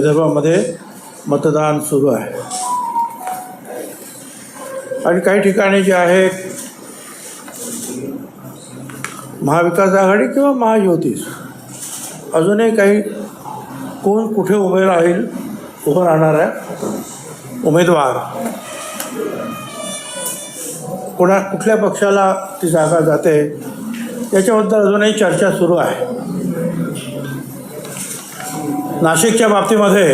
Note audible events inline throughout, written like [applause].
विदर्भामध्ये मतदान सुरू आहे. आणि काही ठिकाणी जे आहे महाविकास आघाडी किंवा महायुतीस अजूनही काही कोण कुठे उभे राहील उभं राहणार आहे? उमेदवार. कोणा कुठल्या पक्षाला ती जागा जाते याच्याबद्दल अजूनही चर्चा सुरू आहे. नाशिकच्या बाबतीमध्ये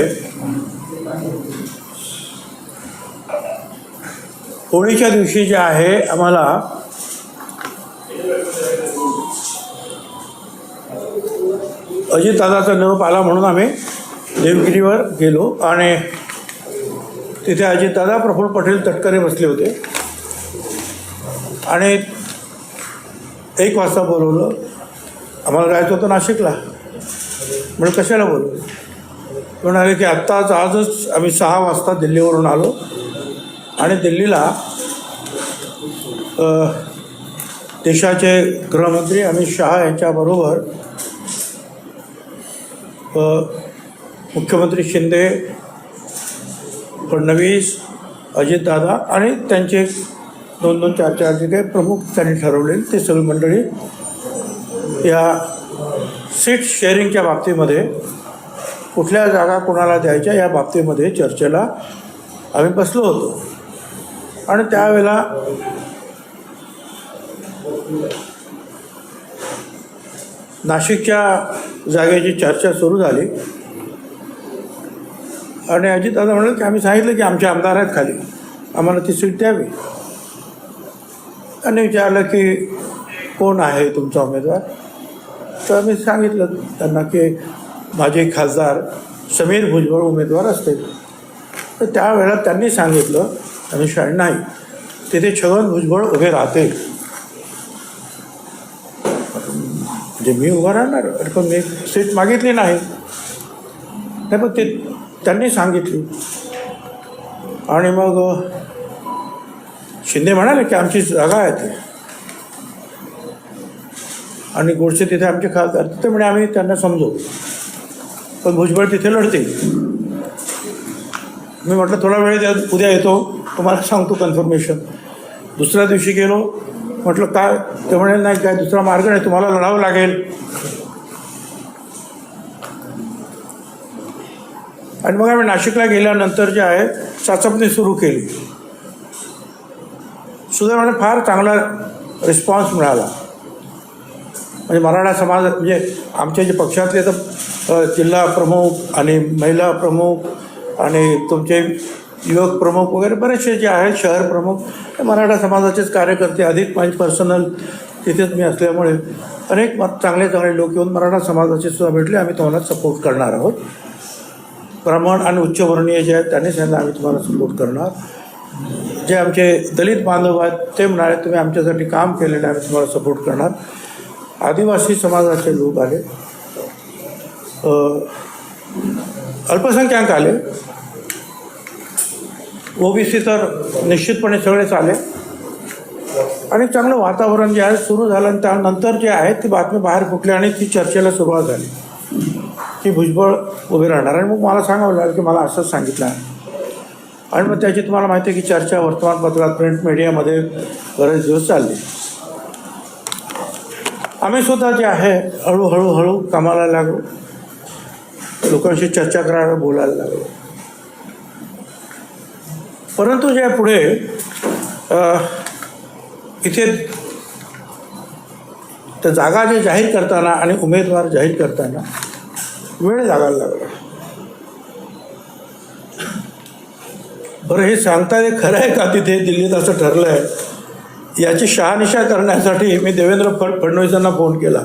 होळीच्या दिवशी जे आहे आम्हाला अजितदादाचा निरोप आला म्हणून आम्ही देवगिरीवर गेलो आणि तिथे अजितदादा प्रफुल्ल पटेल तटकरे बसले होते. आणि एक वाजता बोलवलं आम्हाला जायचं होतं नाशिकला. म्हणजे कशाला बोलवलं म्हणाले की आत्ताच आजच आम्ही सहा वाजता दिल्लीवरून आलो. आणि दिल्लीला देशाचे गृहमंत्री अमित शहा यांच्याबरोबर मुख्यमंत्री शिंदे फडणवीस अजितदादा आणि त्यांचे दोन दोन चार चार जे काही प्रमुख त्यांनी ठरवले ते सगळी मंडळी या सीट शेअरिंगच्या बाबतीमध्ये कुठल्या जागा कोणाला द्यायच्या या बाबतीमध्ये चर्चेला आम्ही बसलो होतो. आणि त्यावेळेला नाशिकच्या जागेची चर्चा सुरू झाली. आणि अजितदादा म्हणाले की आम्ही सांगितलं की आमचे आमदार आहेत खाली. आम्हाला ती सीट द्यावी. आणि विचारलं की कोण आहे तुमचा उमेदवार? तर मी सांगितलं त्यांना की माझे खासदार समीर भुजबळ उमेदवार असतील. तर त्यावेळेला त्यांनी सांगितलं आणि शहा नाही तिथे छगन भुजबळ उभे राहते म्हणजे मी उभा राहणार पण मी सीट मागितली नाही. नाही पण ते त्यांनी सांगितली. आणि मग शिंदे म्हणाले की आमची जागा आहे ती. आणि गोडसे तिथे आमचे खासदार तिथे म्हणे आम्ही त्यांना समजू. पण भुजबळ तिथे लढतील मी म्हटलं थोडा वेळ द्या उद्या येतो. तुम्हाला सांगतो कन्फर्मेशन दुसऱ्या दिवशी गेलो. म्हटलं काय? ते म्हणे नाही काय दुसरा मार्ग नाही. तुम्हाला लढावं लागेल. आणि मग आम्ही नाशिकला गेल्यानंतर जे आहे चाचपणी सुरू केली. सुदैवाने फार चांगला रिस्पॉन्स मिळाला. म्हणजे मराठा समाज म्हणजे आमचे जे पक्षातले तर जिल्हा प्रमुख आणि महिला प्रमुख आणि तुमचे युवक प्रमुख वगैरे बरेचसे जे आहेत शहर प्रमुख ते मराठा समाजाचेच कार्यकर्ते अधिक माझी पर्सनल तिथेच मी असल्यामुळे अनेक चांगले चांगले लोक येऊन मराठा समाजाचे सुद्धा भेटले. आम्ही तुम्हाला सपोर्ट करणार आहोत. ब्राह्मण आणि उच्चवर्णीय जे आहेत त्यांनी सांगितलं आम्ही तुम्हाला सपोर्ट करणार. जे आमचे दलित बांधव आहेत ते म्हणाले तुम्ही आमच्यासाठी काम केलेलं आहे आम्ही तुम्हाला सपोर्ट करणार. आदिवासी समाजाचे लोक आले. अल्पसंख्याक आले. ओबीसी तर निश्चितपणे सगळेच आले. आणि चांगलं वातावरण जे आहे सुरू झालं आणि त्यानंतर जे आहे ती बातमी बाहेर फुटली आणि ती चर्चेला सुरुवात झाली. की भुजबळ उभे राहणार. आणि मग मला सांगावं लागेल की मला असंच सांगितलं आहे. आणि मग त्याची तुम्हाला माहिती आहे की चर्चा वर्तमानपत्रात प्रिंट मीडियामध्ये बरेच दिवस चालली. आम्ही सुद्धा जे आहे हळूहळू हळू कामाला लागलो. लोकांशी चर्चा करायला बोलायला लागलो. परंतु जे पुढे इथे त्या जागा जे जाहीर करताना आणि उमेदवार जाहीर करताना वेळ लागायला लागला. बरं हे सांगता हे खरं आहे का तिथे? दिल्लीत असं ठरलं आहे याची शहानिशा करण्यासाठी मी देवेंद्र फड फडणवीसांना फोन केला.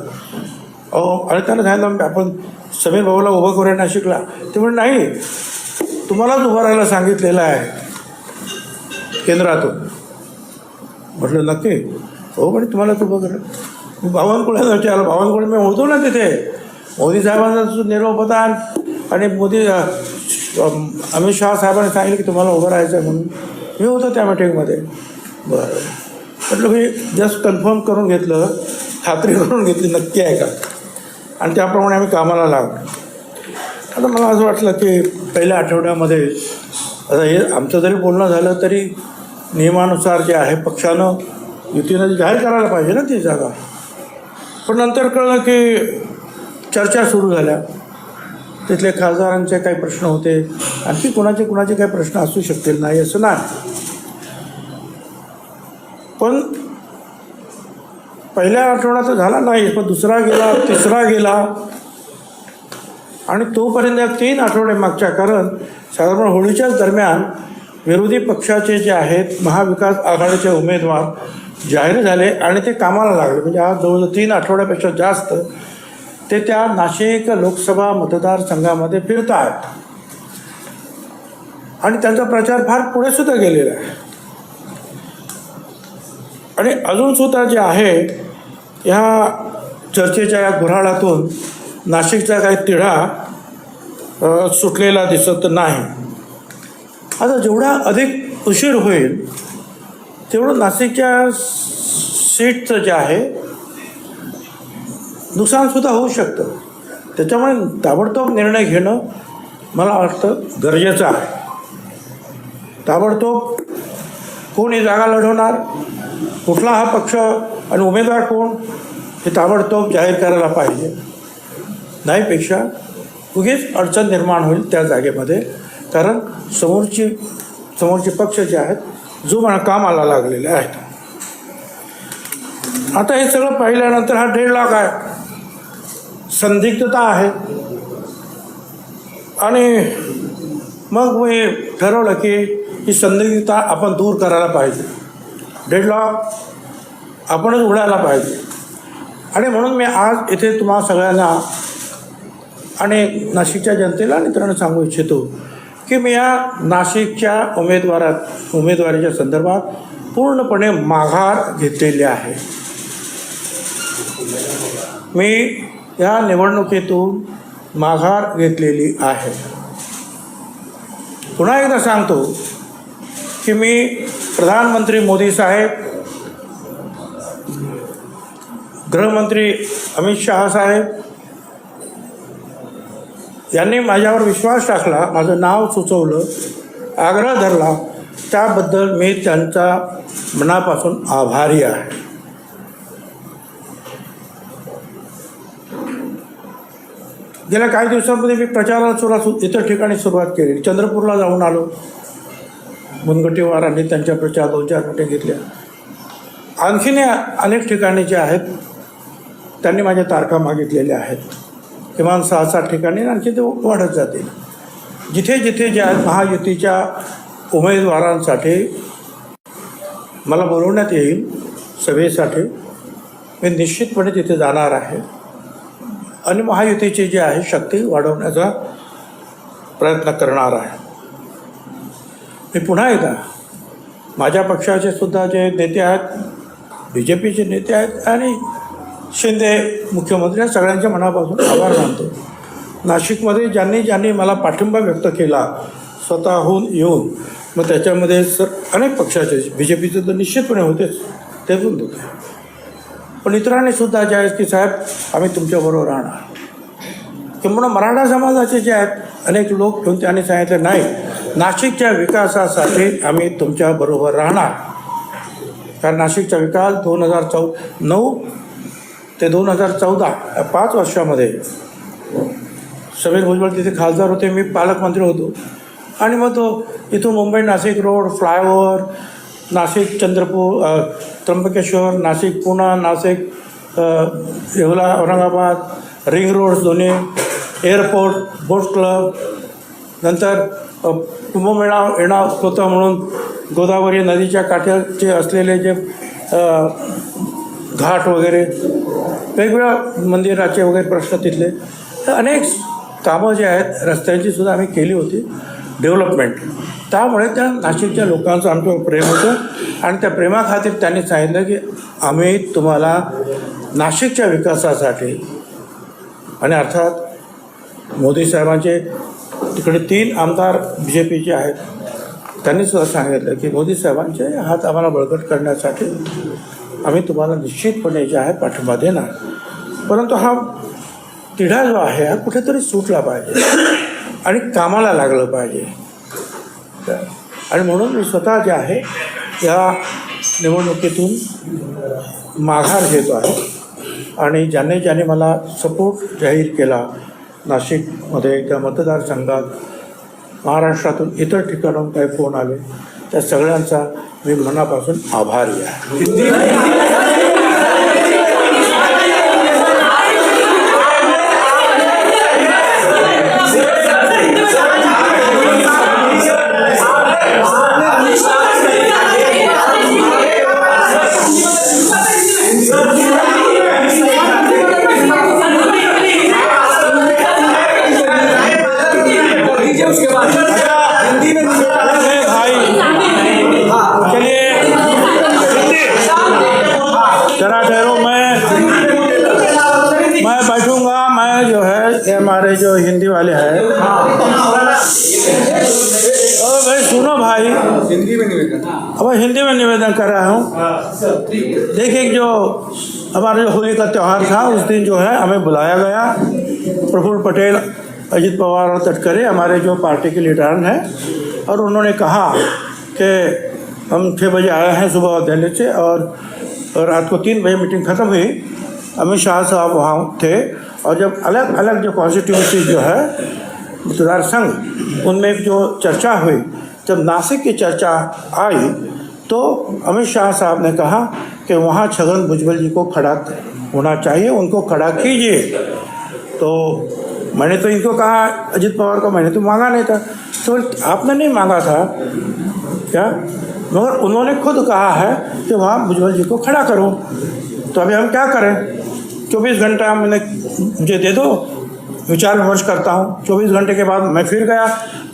अहो आणि त्यांना सांगितलं आपण समीर भाऊला उभं करूया नाशिकला ते म्हणजे नाही तुम्हालाच उभं राहायला सांगितलेलं आहे केंद्रातून. म्हटलं नक्की. हो म्हणे तुम्हालाच उभं करा. बावनकुळे विचारलं बावनकुळे मी होतो ना तिथे. मोदी साहेबांचा निरोप होता आणि मोदी अमित शहा साहेबांनी सांगितलं की तुम्हाला उभं राहायचं आहे म्हणून. मी होतो त्या मिटिंगमध्ये बरं. म्हटलं मी जस्ट कन्फर्म करून घेतलं खात्री करून घेतली नक्की आहे का? आणि त्याप्रमाणे आम्ही कामाला लागलो. आता मला असं वाटलं की पहिल्या आठवड्यामध्ये आता हे आमचं जरी बोलणं झालं तरी नियमानुसार जे आहे पक्षानं युतीनं जाहीर करायला पाहिजे ना ती जागा. पण नंतर कळलं की चर्चा सुरू झाल्या. तिथले खासदारांचे काही प्रश्न होते. आणखी कुणाचे कुणाचे काही प्रश्न असू शकतील नाही असं नाही. पण पहिल्या आठवडा तर झाला नाही पण दुसरा गेला तिसरा गेला. आणि तोपर्यंत या तीन आठवडे मागच्या कारण साधारण होळीच्याच दरम्यान विरोधी पक्षाचे जे आहेत महाविकास आघाडीचे उमेदवार जाहीर झाले आणि ते कामाला लागले. म्हणजे आज जवळजवळ तीन आठवड्यापेक्षा जास्त ते त्या नाशिक लोकसभा मतदारसंघामध्ये फिरत आहेत आणि त्यांचा प्रचार फार पुढे सुद्धा गेलेला आहे. आणि अजून सुद्धा जे आहे ह्या चर्चेच्या या गुऱ्हाळातून नाशिकचा काही तिढा सुटलेला दिसत नाही. आता जेवढा अधिक उशीर होईल तेवढं नाशिकच्या सीटचं जे आहे नुकसानसुद्धा होऊ शकतं. त्याच्यामुळे ताबडतोब निर्णय घेणं मला वाटतं गरजेचं आहे. ताबडतोब कोणी जागा लढवणार? कुठला हा पक्ष आणि उमेदवार कोण हे ताबडतोब जाहीर करायला पाहिजे. नाहीपेक्षा उगीच अडचण निर्माण होईल त्या जागेमध्ये. कारण समोरची समोरचे पक्ष जे आहेत जो म्हणा कामाला लागलेले आहेत. आता हे सगळं पाहिल्यानंतर हा दीड लाख आहे. संदिग्धता आहे. आणि मग मी ठरवलं की ही संदिग्धता आपण दूर करायला पाहिजे. डेडलॉक आपणच उडायला पाहिजे. आणि म्हणून मी आज इथे तुम्हा सगळ्यांना आणि नाशिकच्या जनतेला मित्रांनो सांगू इच्छितो की मी या नाशिकच्या उमेदवारात उमेदवारीच्या संदर्भात पूर्णपणे माघार घेतलेली आहे. मी या निवडणुकीतून माघार घेतलेली आहे. पुन्हा एकदा सांगतो की मी प्रधानमंत्री मोदी साहेब गृहमंत्री अमित शहा साहेब यांनी माझ्यावर विश्वास टाकला माझं नाव सुचवलं आग्रह धरला. त्याबद्दल मी त्यांचा मनापासून आभारी आहे. गेल्या काही दिवसांमध्ये मी प्रचाराला सुरुवात इतर ठिकाणी सुरुवात केली. चंद्रपूरला जाऊन आलो. मुनगंटीवारांनी त्यांच्या प्रचार दोन चार मिटिंग घेतल्या. आणखीन अनेक ठिकाणी जे आहेत त्यांनी माझ्या तारखा मागितलेल्या आहेत. किमान सहा सात ठिकाणी आणखी ते वाढत जातील. जिथे जिथे जे आहेत महायुतीच्या उमेदवारांसाठी मला बोलवण्यात येईल सभेसाठी मी निश्चितपणे तिथे जाणार आहे. आणि महायुतीची जी आहे शक्ती वाढवण्याचा प्रयत्न करणार आहे. मी पुन्हा एकदा माझ्या पक्षाचे सुद्धा जे नेते आहेत बी जे पीचे नेते आहेत आणि शिंदे मुख्यमंत्री सगळ्यांच्या मनापासून आभार मानतो. नाशिकमध्ये ज्यांनी ज्यांनी मला पाठिंबा व्यक्त केला स्वतःहून येऊन मग त्याच्यामध्ये सर अनेक पक्षाचे बी जे पीचे तर निश्चितपणे होतेच ते पण होते. पण इतरांनी सुद्धा जे आहेत की साहेब आम्ही तुमच्याबरोबर राहणार. किंवा मराठा समाजाचे जे आहेत अनेक लोक येऊन त्यांनी सांगितलं नाही नाशिकच्या विकासासाठी आम्ही तुमच्याबरोबर राहणार. कारण नाशिकचा विकास दोन हजार चौ नऊ ते दोन हजार चौदा या पाच वर्षामध्ये. समीर भुजबळ तिथे खासदार होते मी पालकमंत्री होतो. आणि मग तो इथून Mumbai Nashik road flyover Nashik Chandrapur Trimbakeshwar Nashik Poona Nashik Yeola Aurangabad ring roads दोन्ही एअरपोर्ट बोट क्लब नंतर कुंभमेळा येणार होता म्हणून गोदावरी नदीच्या काठाचे असलेले जे घाट वगैरे वेगवेगळ्या मंदिराचे वगैरे प्रश्न तिथले. अनेक कामं जे आहेत रस्त्यांची सुद्धा आम्ही केली होती डेव्हलपमेंट. त्यामुळे त्या नाशिकच्या लोकांचं आमचं प्रेम होतं आणि त्या प्रेमाखातीर त्यांनी सांगितलं की आम्ही तुम्हाला नाशिकच्या विकासासाठी आणि अर्थात मोदी साहेबांचे तिकडे तीन आमदार बी जे पीचे आहेत. त्यांनी सुद्धा सांगितलं की मोदी साहेबांचे हात आम्हाला बळकट करण्यासाठी आम्ही तुम्हाला निश्चितपणे जे आहे पाठिंबा देणार. परंतु हा तिढा जो आहे हा कुठेतरी सुटला पाहिजे आणि कामाला लागलं पाहिजे. तर- आणि म्हणून मी स्वतः जे आहे या निवडणुकीतून माघार घेतो आहे. आणि ज्याने ज्याने मला सपोर्ट जाहीर केला नाशिकमध्ये त्या मतदारसंघात महाराष्ट्रातून इतर ठिकाणाहून काही फोन आले. त्या सगळ्यांचा मी मनापासून आभारी आहे. अब हिंदी में निवेदन कर रहा हूँ। देखिए जो हमारा जो होली का त्यौहार था उस दिन जो है हमें बुलाया गया। प्रफुल्ल पटेल अजित पवार और तटकरे हमारे जो पार्टी के लीडर हैं और उन्होंने कहा कि हम छः बजे आए हैं सुबह दिल्ली से और और रात को तीन बजे मीटिंग ख़त्म हुई। अमित शाह साहब वहाँ थे और जब अलग अलग जो कॉन्स्टिट्यूंसी जो है मतदार संघ उनमें जो चर्चा हुई जब नासिक की चर्चा आई तो अमित शाह साहब ने कहा कि वहाँ छगन भुजबल जी को खड़ा होना चाहिए, उनको खड़ा कीजिए। तो मैंने तो इनको कहा, अजित पवार को मैंने तो मांगा नहीं था। तो आपने नहीं मांगा था? क्या? मगर उन्होंने खुद कहा है कि वहाँ भुजबल जी को खड़ा करो। तो अभी हम क्या करें? चौबीस घंटा मैंने मुझे दे दो, विचार विमर्श करता हूँ। चौबीस घंटे के बाद मैं फिर गया।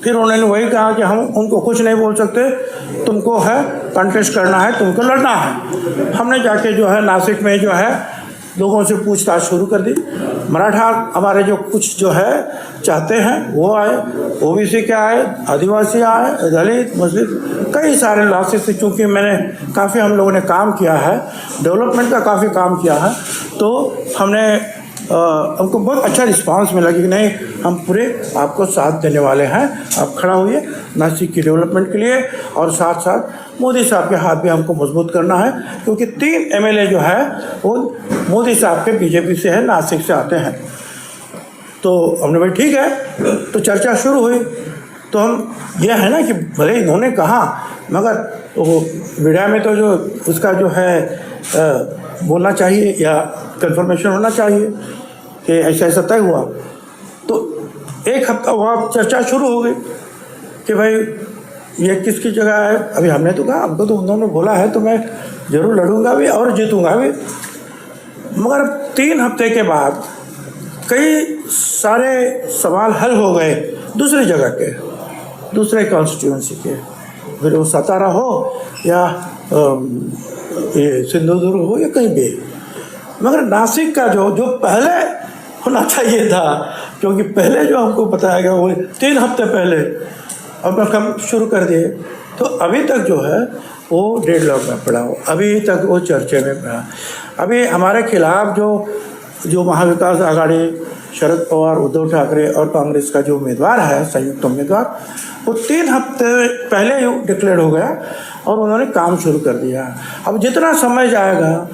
फिर उन्होंने वही कहा कि हम उनको कुछ नहीं बोल सकते। तुमको है कंटेस्ट करना है, तुमको लड़ना है। हमने जाके जो है, नासिक में जो है, लोगों से पूछताछ शुरू कर दी। मराठा हमारे जो कुछ जो है, चाहते हैं, वो आए। ओबीसी के आए, आदिवासी आए, दलित, मुस्लिम, कई सारे लॉसेस से चूँकि मैंने, काफ़ी हम लोगों ने काम किया है, डेवलपमेंट का काफ़ी काम किया है। तो हमने हमको बहुत अच्छा रिस्पांस मिला कि नहीं, हम पूरे आपको साथ देने वाले हैं। आप खड़ा हुए नासिक की डेवलपमेंट के लिए और साथ साथ मोदी साहब के हाथ भी हमको मज़बूत करना है, क्योंकि तीन एमएलए जो है, वो मोदी साहब के बीजेपी से है, नासिक से आते हैं। तो हमने भाई ठीक है। तो चर्चा शुरू हुई। तो हम यह है ना कि भले इन्होंने कहा मगर वो मीडिया में तो जो उसका जो है अ, बोलना चाहिए या कंफर्मेशन होना चाहिए कि ऐसा ऐसा तय हुआ। तो एक हफ़्ता हुआ चर्चा शुरू हो गई कि भाई ये किसकी जगह है? अभी हमने तो कहा हमको तो उन्होंने बोला है तो मैं ज़रूर लड़ूँगा भी और जीतूँगा भी। मगर तीन हफ़्ते के बाद कई सारे सवाल हल हो गए दूसरी जगह के दूसरे कॉन्स्टिट्यूंसी के। फिर वो सतारा हो, या ये सिंधुदुर्ग हो या कहीं भी। मगर नासिक का जो जो पहले होना चाहिए था, क्योंकि पहले जो हमको बताया गया, वो तीन हफ़्ते पहले, अब हम शुरू कर दिए। तो अभी तक जो है, वो डेढ़ लॉक में पड़ा हो। अभी तक वो चर्चे में पड़ा। अभी हमारे खिलाफ जो जो महाविकास आघाड़ी शरद पवार, उद्धव ठाकरे और कांग्रेस का जो उम्मीदवार है, संयुक्त उम्मीदवार, वो तीन हफ़्ते पहले ही डिक्लेयर हो गया और उन्होंने काम शुरू कर दिया। अब जितना समय जाएगा,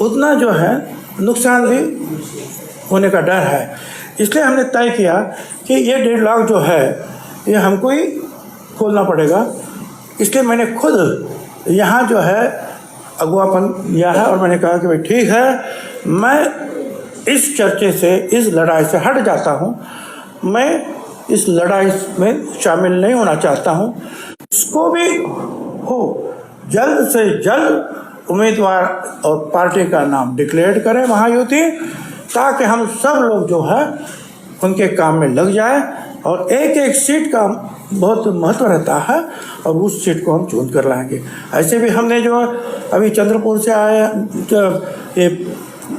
उतना जो है नुकसान भी होने का डर है। इसलिए हमने तय किया कि ये डेढ़ लाख जो है, ये हमको ही खोलना पड़ेगा। इसलिए मैंने खुद यहाँ जो है अगुआपन लिया है और मैंने कहा कि भाई ठीक है, मैं इस चर्चे से, इस लड़ाई से हट जाता हूँ। मैं इस लड़ाई में शामिल नहीं होना चाहता हूँ। इसको भी हो, जल्द से जल्द उम्मीदवार और पार्टी का नाम डिक्लेयर करें महायुति, ताकि हम सब लोग जो है, उनके काम में लग जाए और एक एक सीट का बहुत महत्व रहता है और उस सीट को हम चुन कर लाएँगे। ऐसे भी हमने जो अभी चंद्रपुर से आए ये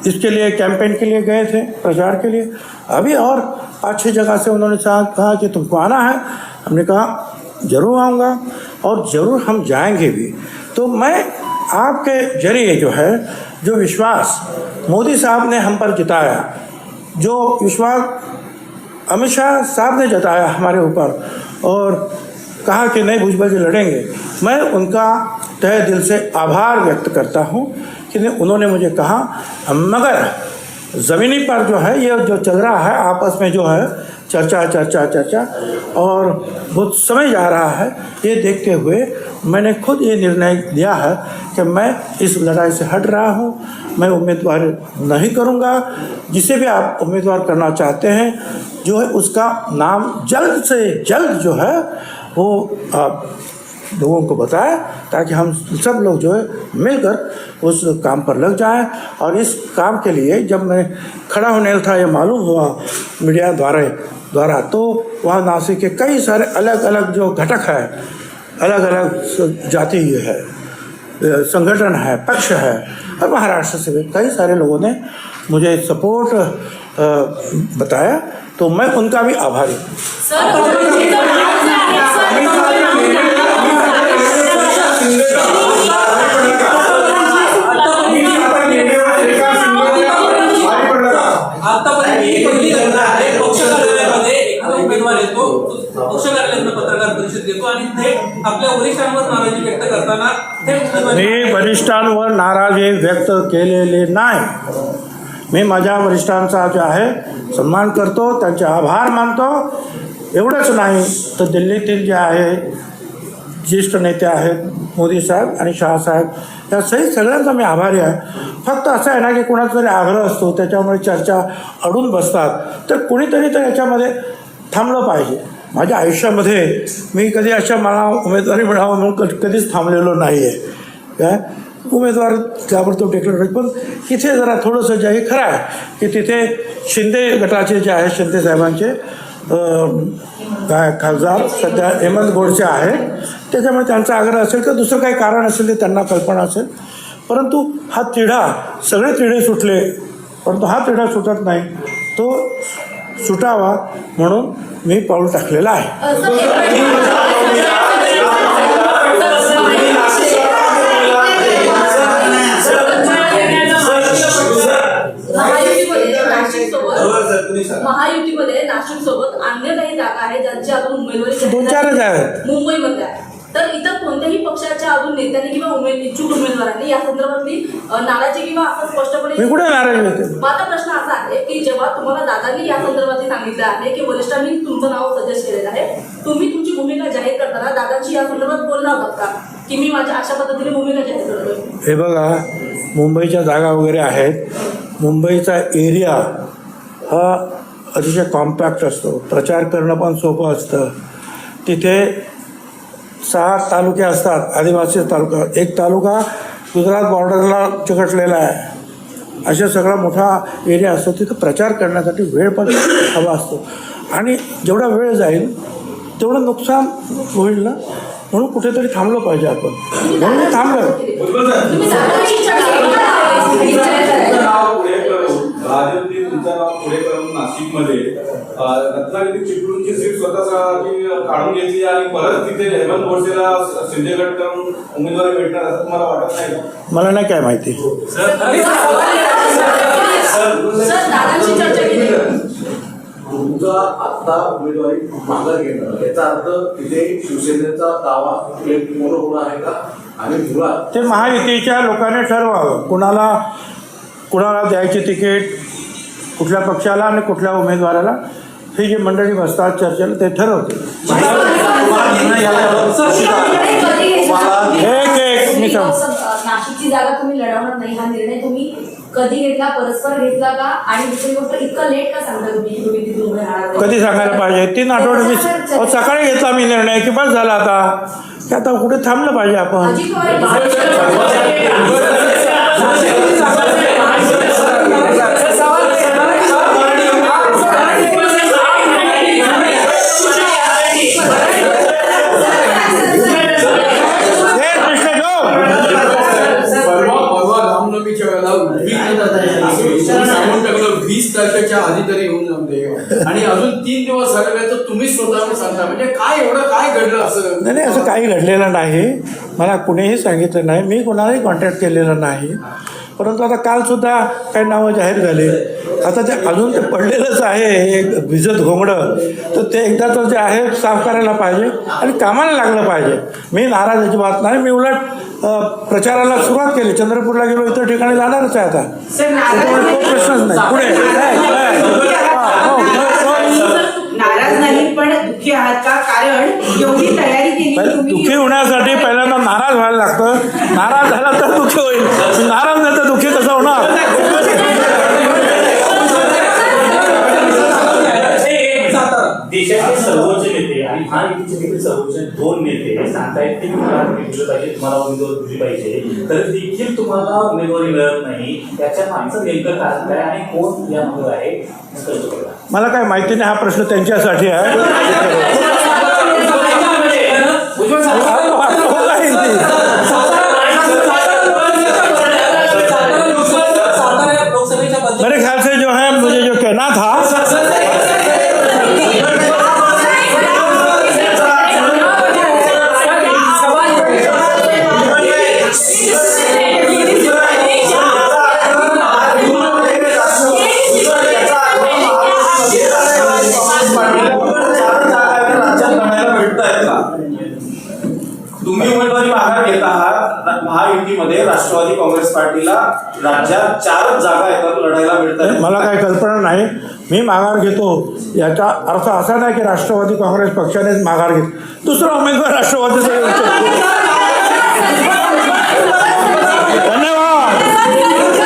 इसके लिए कैंपेन के लिए गए थे, प्रचार के लिए। अभी और पाँच छः जगह से उन्होंने कहा कि तुमको आना है। हमने कहा, ज़रूर आऊँगा और ज़रूर हम जाएँगे भी। तो मैं आपके ज़रिए जो है, जो विश्वास मोदी साहब ने हम पर जिताया, जो विश्वास अमित शाह साहब ने जताया हमारे ऊपर और कहा कि नहीं भुजबल जी लड़ेंगे, मैं उनका तहे दिल से आभार व्यक्त करता हूँ। कि उन्होंने मुझे कहा, मगर ज़मीनी पर जो है, ये जो चल रहा है, आपस में जो है, चर्चा चर्चा चर्चा, और बहुत समय जा रहा है, ये देखते हुए मैंने खुद ये निर्णय लिया है कि मैं इस लड़ाई से हट रहा हूँ, मैं उम्मीदवार नहीं करूँगा। जिसे भी आप उम्मीदवार करना चाहते हैं, जो है उसका नाम जल्द से जल्द जो है, वो लोगों को बताएँ ताकि हम सब लोग जो है मिलकर उस काम पर लग जाएँ। और इस काम के लिए जब मैं खड़ा होने था, ये मालूम हुआ मीडिया द्वारा द्वारा तो वहाँ नासिक के कई सारे अलग अलग जो घटक है अलग अलग जाति है, संगठन है, पक्ष है, और महाराष्ट्र से भी कई सारे लोगों ने मुझे सपोर्ट बताया। तो मैं उनका भी आभारी मी वरिष्ठांवर नाराजी व्यक्त केलेले नाही. मी माझ्या वरिष्ठांचा जो आहे सन्मान करतो त्यांचे आभार मानतो. एवढंच नाही तर दिल्लीतील जे आहे ज्येष्ठ नेते आहेत मोदी साहेब आणि शहासाहेब या सहित सगळ्यांचा मी आभारी आहे. फक्त असं आहे ना की कोणाचा तरी आग्रह असतो त्याच्यामुळे चर्चा अडून बसतात. तर कुणीतरी तर याच्यामध्ये थांबलं पाहिजे. माझ्या आयुष्यामध्ये मी कधी अशा मला उमेदवारी मिळावं म्हणून क कधीच थांबलेलो नाही आहे काय? उमेदवार ताबडतोब टेकलं पाहिजे पण तिथे जरा थोडंसं जे आहे खरं आहे की तिथे शिंदे गटाचे जे आहे शिंदे साहेबांचे काय खासदार सध्या हेमंत गोडसे आहे त्याच्यामुळे त्यांचा आग्रह असेल किंवा दुसरं काही कारण असेल ते त्यांना कल्पना असेल. परंतु हा तिढा सगळे तिढे सुटले. परंतु हा तिढा सुटत नाही. तो सुटावा म्हणून मी पाऊल टाकलेला आहे. महायुतीमध्ये नाशिक सोबत अन्य काही जागा आहेत ज्यांची अजून उमेदवारी दोन चारच आहेत. मुंबईमध्ये आहे. तर इतर कोणत्याही पक्षाच्या अजून नेत्यांनी किंवा उमेद इच्छुक उमेदवारांनी या संदर्भातली नाराजी किंवा असं स्पष्टपणे मी कुठे नाराज होते मग आता प्रश्न असा आहे की जेव्हा तुम्हाला दादांनी या संदर्भात सांगितलं आहे की वरिष्ठांनी तुमचं नाव सजेस्ट केलेलं आहे तुम्ही तुमची भूमिका जाहीर करताना दादांची या संदर्भात बोलला होतात का? की मी माझ्या अशा पद्धतीने भूमिका जाहीर करतोय? हे बघा मुंबईच्या जागा वगैरे आहेत. मुंबईचा एरिया हा अतिशय कॉम्पॅक्ट असतो. प्रचार करणं पण सोपं असतं. तिथे सहा तालुके असतात. आदिवासी तालुका. एक तालुका गुजरात बॉर्डरला चिकटलेला आहे. अशा सगळा मोठा एरिया असतो. तिथं प्रचार करण्यासाठी वेळ पण हवा असतो. आणि जेवढा वेळ जाईल तेवढं नुकसान होईल ना? म्हणून कुठेतरी थांबलं पाहिजे आपण. म्हणून थांबलं. नाव पुढे करून नाशिकमध्ये रत्नागिरी चिपळूणची सीट स्वतःसाठी काढून घेतली आणि परत तिथे हेमंत गोडसेला शिंदे गट करून उमेदवारी भेटणार असं तुम्हाला वाटत नाही? मला नाही काय माहिती. सर दादांची चर्चा केली. तुमचा आता उमेदवारी माघार घेणं याचा अर्थ तिथे शिवसेनेचा दावा पूर्ण होणार आहे का? आणि मुळात ते महायुतीच्या लोकांनी ठरवावं. कुणाला कुणाला द्यायची तिकीट कुठल्या पक्षाला आणि कुठल्या उमेदवाराला ही जी मंडळी बसतात चर्चेला ते ठरवते. एक एक मी सांग नाशिकची जागा तुम्ही लढवणार नाही हा निर्णय तुम्ही कधी घेतला परस्पर घेतला का? आणि दुसरी गोष्ट इतकं लेट का सांगता तुम्ही की तुम्ही तिथून उभे राहणार? नाही? कधी सांगायला पाहिजे? तीन आठवडे मी सकाळी घेतला मी निर्णय की बस झाला आता. की आता कुठे थांबलं पाहिजे आपण? [laughs] वीस तारखेच्या आधी तरी येऊन जाऊन आणि अजून तीन दिवस झाले तर तुम्ही स्वतःहून सांगता. म्हणजे काय एवढं काय घडलं असं? नाही नाही असं काही घडलेलं नाही. मला कुणीही सांगितलं नाही. मी कोणालाही कॉन्टॅक्ट केलेला नाही. परंतु आता कालसुद्धा काही नावं जाहीर झाले. आता ते अजून ते पडलेलंच आहे हे भिजत घोंगडं तर ते एकदा तर जे आहे साफ करायला पाहिजे आणि कामाला लागलं पाहिजे. मी नाराज अजिबात नाही. मी उलट प्रचाराला सुरुवात केली. चंद्रपूरला गेलो इतर ठिकाणी जाणारच आहे आता. त्याच्यामुळे तो प्रश्नच नाही. पुढे काय, काय? हा, हो, हो, हो. नाराज नाही पण दुःखी आहात का कारण एवढी तयारी केली दुःखी होण्यासाठी पहिल्यांदा नाराज व्हायला लागतं. नाराज झाला तर दुःखी होईल. नाराज नाही तर दुःखी आणि महायुतीचे देखील सर्वोच्च दोन नेते सांगतायत की तुम्हाला दिलं पाहिजे तुम्हाला उमेदवार दिली पाहिजे. तर देखील तुम्हाला उमेदवारी मिळत नाही. त्याच्या मागचं नेमकं कारण काय आणि कोण यामध्ये आहे. मला काय माहिती नाही हा प्रश्न त्यांच्यासाठी आहे. [laughs] राज्यात चारच जागा येतात लढायला मिळतात. मला काही कल्पना नाही. मी माघार घेतो. याचा अर्थ असा नाही की राष्ट्रवादी काँग्रेस पक्षानेच माघार घेत. दुसरा उमेदवार राष्ट्रवादीचा धन्यवाद.